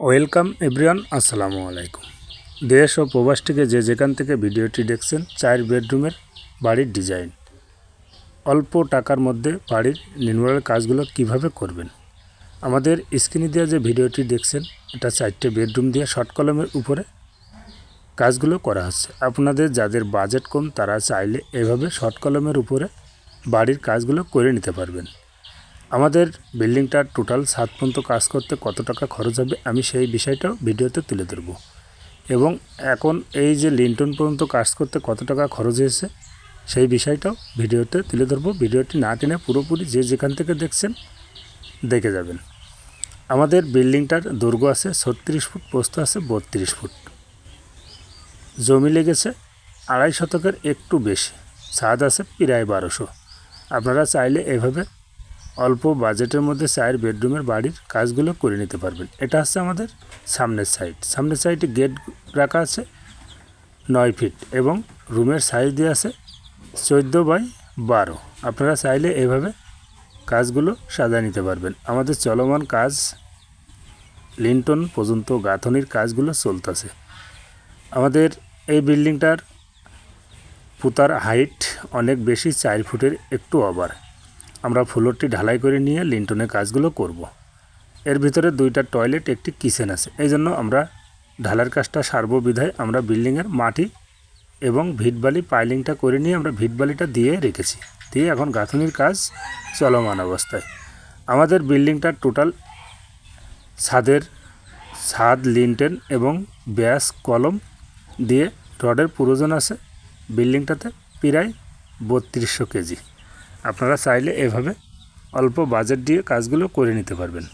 Welcome everyone, আসসালামু আলাইকুম। দেশ ও প্রবাস থেকে যে যেখান থেকে ভিডিওটি দেখছেন চার বেডরুমের বাড়ির ডিজাইন। অল্প টাকার মধ্যে বাড়ির নির্মাণের কাজগুলো কীভাবে করবেন? আমাদের স্ক্রিনে দেওয়া যে ভিডিওটি দেখছেন, এটা চারটে বেডরুম দিয়ে শর্ট কলমের উপরে কাজগুলো করা হচ্ছে। আপনাদের যাদের বাজেট কম, তারা চাইলে এভাবে শর্ট কলমের উপরে বাড়ির কাজগুলো করে নিতে পারবেন। আমাদের বিল্ডিংটার টোটাল সাত পর্যন্ত কাজ করতে কত টাকা খরচ হবে আমি সেই বিষয়টাও ভিডিওতে তুলে ধরবো। এবং এখন এই যে লিন্টন পর্যন্ত কাজ করতে কত টাকা খরচ হয়েছে, সেই বিষয়টাও ভিডিওতে তুলে ধরবো। ভিডিওটি না টেনে পুরোপুরি যে যেখান থেকে দেখছেন, দেখে যাবেন। আমাদের বিল্ডিংটার দৈর্ঘ্য আছে, ছত্রিশ ফুট, পোস্ত আছে, বত্রিশ ফুট। জমি লেগেছে আড়াই শতকের একটু বেশি, ছাদ আছে প্রায় বারোশো। আপনারা চাইলে এভাবে অল্প বাজেটের মধ্যে চায়ের বেডরুমের বাড়ির কাজগুলো করে নিতে পারবেন। এটা হচ্ছে আমাদের সামনের সাইড সামনের সাইডে গেট রাখা আছে নয় ফিট এবং রুমের সাইজ দিয়ে আছে চোদ্দ বাই বারো। আপনারা চাইলে এভাবে কাজগুলো সাজা নিতে পারবেন। আমাদের চলমান কাজ লিন্টন পর্যন্ত গাঁথনির কাজগুলো চলতেছে। আমাদের এই বিল্ডিংটার পুতার হাইট অনেক বেশি চার ফুটের একটু ওভার আমরা ফ্লোরটি ঢালাই করে নিয়ে লিন্টনের কাজগুলো করব। এর ভিতরে দুইটা টয়লেট, একটি কিচেন আছে। এই জন্য আমরা ঢালার কাজটা সারব বিধায় আমরা বিল্ডিংয়ের মাটি এবং ভিটবালি পাইলিংটা করে নিয়ে আমরা ভিটবালিটা দিয়ে রেখেছি। দিয়ে এখন গাঁথনির কাজ চলমান অবস্থায়। আমাদের বিল্ডিংটার টোটাল ছাদের ছাদ, লিন্টেন এবং ব্যাস কলম দিয়ে রডের প্রয়োজন আছে। বিল্ডিংটাতে প্রায় বত্রিশশো কেজি। আপনারা চাইলে এভাবে অল্প বাজেট দিয়ে কাজগুলো করে নিতে পারবেন।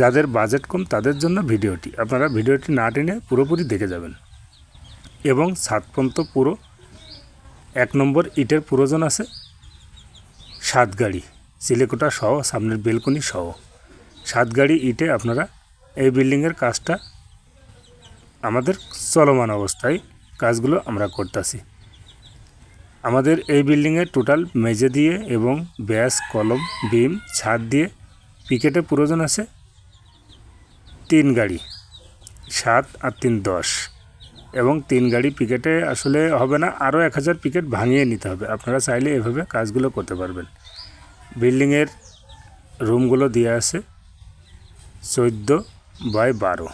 যাদের বাজেট কম তাদের জন্য ভিডিওটি। আপনারা ভিডিওটি না টেনে পুরোপুরি দেখে যাবেন। এবং সাত পর্যন্ত পুরো, এক নম্বর ইটের প্রয়োজন আছে, সাত গাড়ি, সিলেকোটা সহ, সামনের বেলকনি সহ। সাত গাড়ি ইটে আপনারা এই বিল্ডিংয়ের কাজটা আমাদের চলমান অবস্থায় কাজগুলো আমরা করতেছি। আমাদের এই বিল্ডিংয়ে টোটাল মেজে দিয়ে এবং ব্যাস, কলম, বিম, ছাদ দিয়ে পিকেটের প্রয়োজন আছে তিন গাড়ি, সাত আর তিন দশ। এবং তিন গাড়ি পিকেটে আসলে হবে না, আরও এক হাজার পিকেট ভাঙিয়ে নিতে হবে। আপনারা চাইলে এভাবে কাজগুলো করতে পারবেন। বিল্ডিংয়ের রুমগুলো দিয়ে আছে চোদ্দ বাই বারো।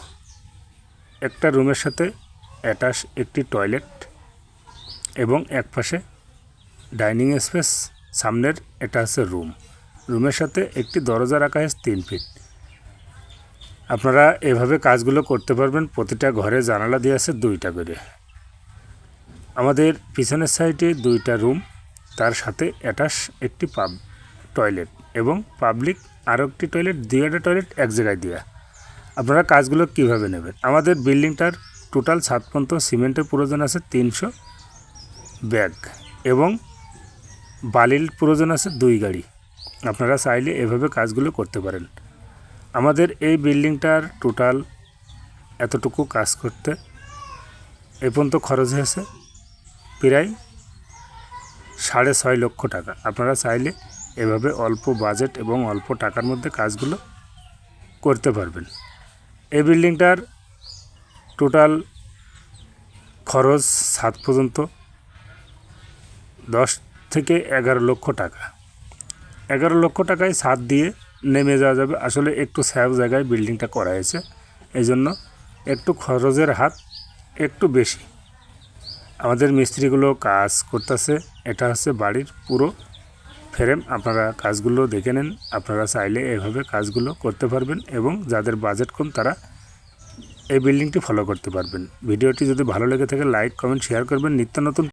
একটা রুমের সাথে অ্যাটাচ একটি টয়লেট এবং এক পাশে ডাইনিং স্পেস, সামনের এটা আছে রুম। রুমের সাথে একটি দরজা রাখা হয়েছে তিন ফিট। আপনারা এভাবে কাজগুলো করতে পারবেন, প্রতিটা ঘরে জানালা দিয়ে আছে দুইটা করে। আমাদের পিছনের সাইডে দুইটা রুম, তার সাথে অ্যাটাচ একটি পাব, টয়লেট এবং পাবলিক আরও একটি টয়লেট, দুইটা টয়লেট এক জায়গায় দেওয়া আপনারা কাজগুলো কীভাবে নেবেন? আমাদের বিল্ডিংটার টোটাল সাত পর্যন্ত সিমেন্টের প্রয়োজন আছে তিনশো ব্যাগ এবং বালির প্রয়োজন আছে দুই গাড়ি। আপনারা চাইলে এভাবে কাজগুলো করতে পারেন। আমাদের এই বিল্ডিংটার টোটাল এতটুকু কাজ করতে এ পর্যন্ত খরচ হয়েছে প্রায় সাড়ে ছয় লক্ষ টাকা। আপনারা চাইলে এভাবে অল্প বাজেট এবং অল্প টাকার মধ্যে কাজগুলো করতে পারবেন। এই বিল্ডিংটার টোটাল খরচ সাত পর্যন্ত, দশ থেকে এগারো লক্ষ টাকা। এগারো লক্ষ টাকায় ছাদ দিয়ে নেমে যাওয়া যাবে। আসলে একটু স্যাব জায়গায় বিল্ডিংটা করা হয়েছে। এই জন্য একটু খরচের হাত একটু বেশি। আমাদের মিস্ত্রিগুলো কাজ করতেছে। এটা হচ্ছে বাড়ির পুরো ফ্রেম। আপনারা কাজগুলো দেখে নেন। আপনারা চাইলে এভাবে কাজগুলো করতে পারবেন এবং যাদের বাজেট কম, তারা এই বিল্ডিংটি ফলো করতে পারবেন। ভিডিওটি যদি ভালো লেগে থাকে লাইক কমেন্ট শেয়ার করবেন। নিত্য নতুন